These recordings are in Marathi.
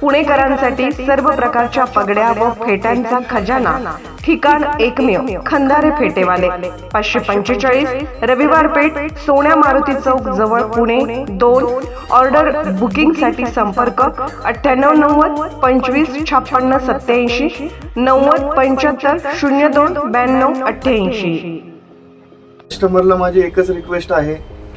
पुणेकरांसाठी सर्व प्रकारच्या पगड्या व फेट्यांचा खजाना. ठिकाण एकमेव. खंदारे फेटेवाले. पाचशे पंचेचाळीस. रविवार पेठ सोन्या मारुती चौक जवळ पुणे दोन. ऑर्डर बुकिंगसाठी संपर्क अठ्ठ्याण्णव नव्वद पंचवीस छप्पन्न सत्याऐंशी नव्वद पंच्याहत्तर शून्य दोन ब्याण्णव अठ्ठ्याऐंशी. कस्टमरला माझी एकच रिक्वेस्ट आहे.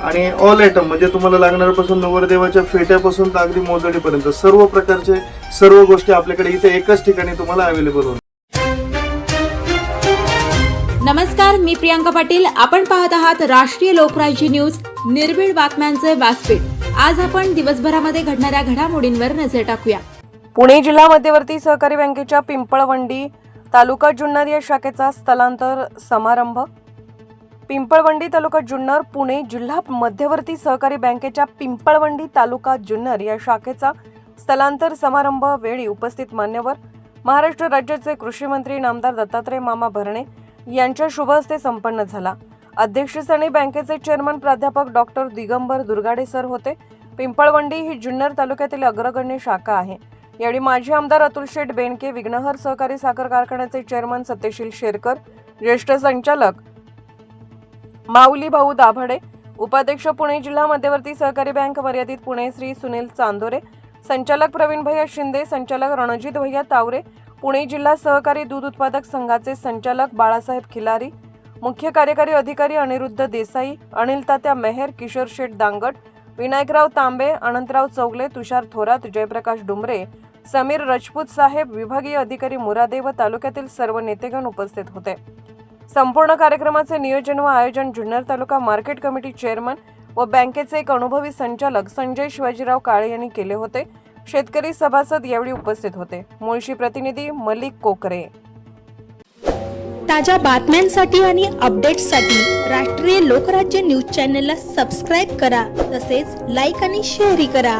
आणि ऑल आयटम म्हणजे तुम्हाला लागणाऱ्यापासून नवरदेवाच्या फेट्यापासून तर अगदी मोजडीपर्यंत सर्व प्रकारचे सर्व गोष्टी आपल्याकडे इथे एकाच ठिकाणी तुम्हाला अवेलेबल होणार. नमस्कार मी प्रियांका पाटील. आपण पाहत आहात राष्ट्रीय लोकराज्य न्यूज निर्भीड बातम्यांचे व्यासपीठ. आज आपण दिवसभरामध्ये घडणाऱ्या घडामोडींवर नजर टाकूया. पुणे जिल्हा मध्यवर्ती सहकारी बँकेच्या पिंपळवंडी तालुका जुन्नर या शाखेचा स्थलांतर समारंभ पिंपळवंडी तालुका जुन्नर पुणे जिल्हा मध्यवर्ती सहकारी बँकेच्या पिंपळवंडी तालुका जुन्नर या शाखेचा स्थलांतर समारंभ वेळी उपस्थित मान्यवर महाराष्ट्र राज्याचे कृषी मंत्री नामदार दत्तात्रय मामा भरणे यांच्या शुभ हस्ते संपन्न झाला. अध्यक्षस्थानी बँकेचे चेअरमन प्राध्यापक डॉक्टर दिगंबर दुर्गाडे सर होते. पिंपळवंडी ही जुन्नर तालुक्यातील अग्रगण्य शाखा आहे. यावेळी माजी आमदार अतुल शेठ बेनके विघ्नहर सहकारी साखर कारखान्याचे चेअरमन सत्यशील शेरकर ज्येष्ठ संचालक माऊली भाऊ दाभाडे उपाध्यक्ष पुणे जिल्हा मध्यवर्ती सहकारी बँक मर्यादित पुणे श्री सुनील चांदोरे संचालक प्रवीण भैया शिंदे संचालक रणजित भैया तावरे पुणे जिल्हा सहकारी दूध उत्पादक संघाचे संचालक बाळासाहेब खिलारी मुख्य कार्यकारी अधिकारी अनिरुद्ध देसाई अनिल तात्या मेहर किशोर शेठ दांगट विनायकराव तांबे अनंतराव चौगले तुषार थोरात जयप्रकाश डुमरे समीर रजपूत साहेब विभागीय अधिकारी मुरादे व तालुक्यातील सर्व नेतेगण उपस्थित होते. संपूर्ण कार्यक्रमाचे नियोजन व आयोजन Junnar taluka market committee chairman व बँकेचे एक अनुभवी संचालक संजय शिवाजीराव काळे यांनी केले होते. शेतकरी सभासद यावेळी उपस्थित होते. मुळशी प्रतिनिधी मलिक कोकरे. ताज्या बातम्यांसाठी आणि अपडेट्ससाठी राष्ट्रीय लोकराज्य न्यूज चॅनलला सबस्क्राईब करा. तसेच लाईक आणि शेअरही करा.